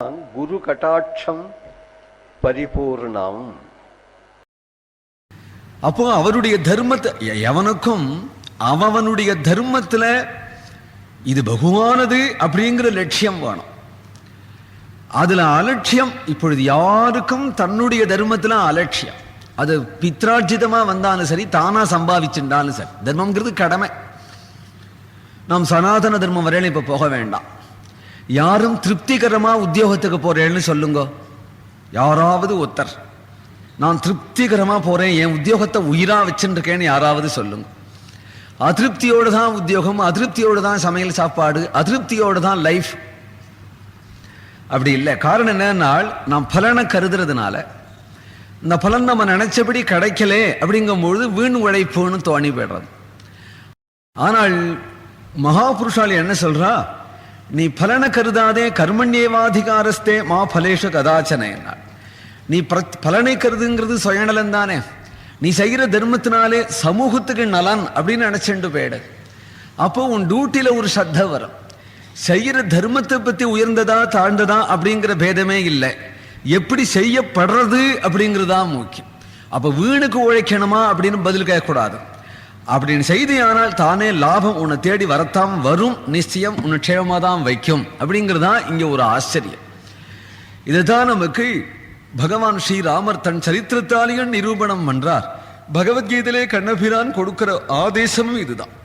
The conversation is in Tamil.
குரு கட்டாட்சம் பரிபூர்ணம். அப்போ அவருடைய தர்மத்தை எவனுக்கும் அவனுடைய தர்மத்துல இது பகுவானது அப்படிங்கிற லட்சியம் வேணும். அதுல அலட்சியம் இப்பொழுது யாருக்கும் தன்னுடைய தர்மத்துல அலட்சியம். அது பித்ரார்ஜிதமா வந்தாலும் சரி தானா சம்பாதிச்சுட்டாலும் சரி. தர்மம்ங்கிறது கடமை. நாம் சனாதன தர்மம் வரையில இப்ப போக வேண்டாம். யாரும் திருப்திகரமாக உத்தியோகத்துக்கு போகிறேன்னு சொல்லுங்க. யாராவது ஒருத்தர் நான் திருப்திகரமாக போகிறேன் என் உத்தியோகத்தை உயிராக வச்சுருக்கேன்னு யாராவது சொல்லுங்க. அதிருப்தியோடு தான் உத்தியோகம் அதிருப்தியோடு தான் சமையல் சாப்பாடு அதிருப்தியோடு தான் லைஃப் அப்படி இல்லை. காரணம் என்னன்னா நான் பலனை கருதுறதுனால இந்த பலன் நம்ம நினச்சபடி கிடைக்கலே அப்படிங்கும்பொழுது வீண் உழைப்புன்னு தோணி போயிடுறது. ஆனால் மகாபுருஷால் என்ன சொல்கிறா நீ பலனை கருதாதே கர்மண்யேவாதிகாரஸ்தே மா பலேஷு கதாச்சனை நீ பிரத்- பலனை கருதுங்கிறது சுயநலன் தானே. நீ செய்கிற தர்மத்தினாலே சமூகத்துக்கு நலன் அப்படின்னு நினைச்சுண்டு போயிடு. அப்போ உன் டியூட்டியில் ஒரு சத்த வரும். செய்கிற தர்மத்தை பத்தி உயர்ந்ததா தாழ்ந்ததா அப்படிங்கிற பேதமே இல்லை. எப்படி செய்யப்படுறது அப்படிங்கிறது தான் முக்கியம். அப்போ வீணுக்கு உழைக்கணுமா அப்படின்னு பதில் கேட்கக்கூடாது. அப்படின்னு செய்தியானால் தானே லாபம் உன்னை தேடி வரத்தான் வரும். நிச்சயம் உன்னை க்ஷேமமாக தான் வைக்கும். அப்படிங்கிறதான் இங்கே ஒரு ஆச்சரியம். இதுதான் நமக்கு பகவான் ஸ்ரீராமர் தன் சரித்திரத்தாலேயும் நிரூபணம் பண்றார். பகவத்கீதையிலே கண்ணபிரான் கொடுக்கிற ஆதேசமும் இதுதான்.